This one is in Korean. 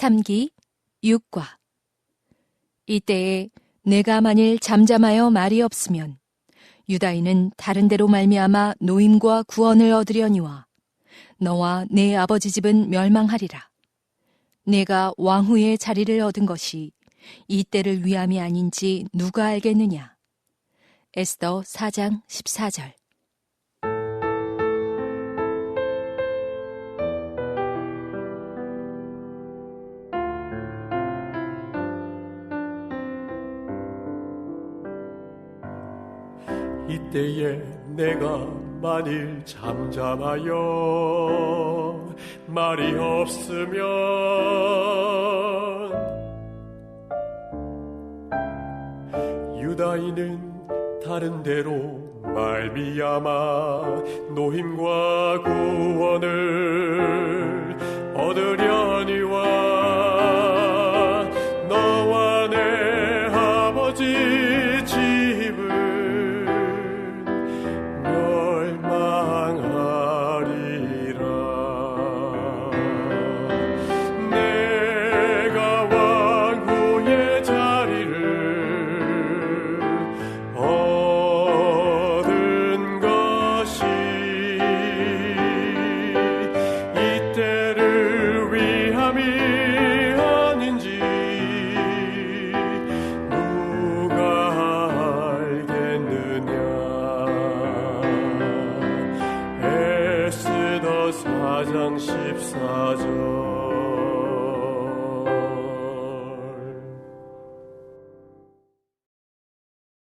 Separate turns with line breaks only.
3기 6과 이때에 내가 만일 잠잠하여 말이 없으면 유다인은 다른 데로 말미암아 노임과 구원을 얻으려니와 너와 내 아버지 집은 멸망하리라. 내가 왕후의 자리를 얻은 것이 이 때를 위함이 아닌지 누가 알겠느냐. 에스더 4장 14절
이때에 내가 만일 잠잠하여 말이 없으면 유다인은 다른 데로 말미암아 노힘과 구원을 에스더 4장 14절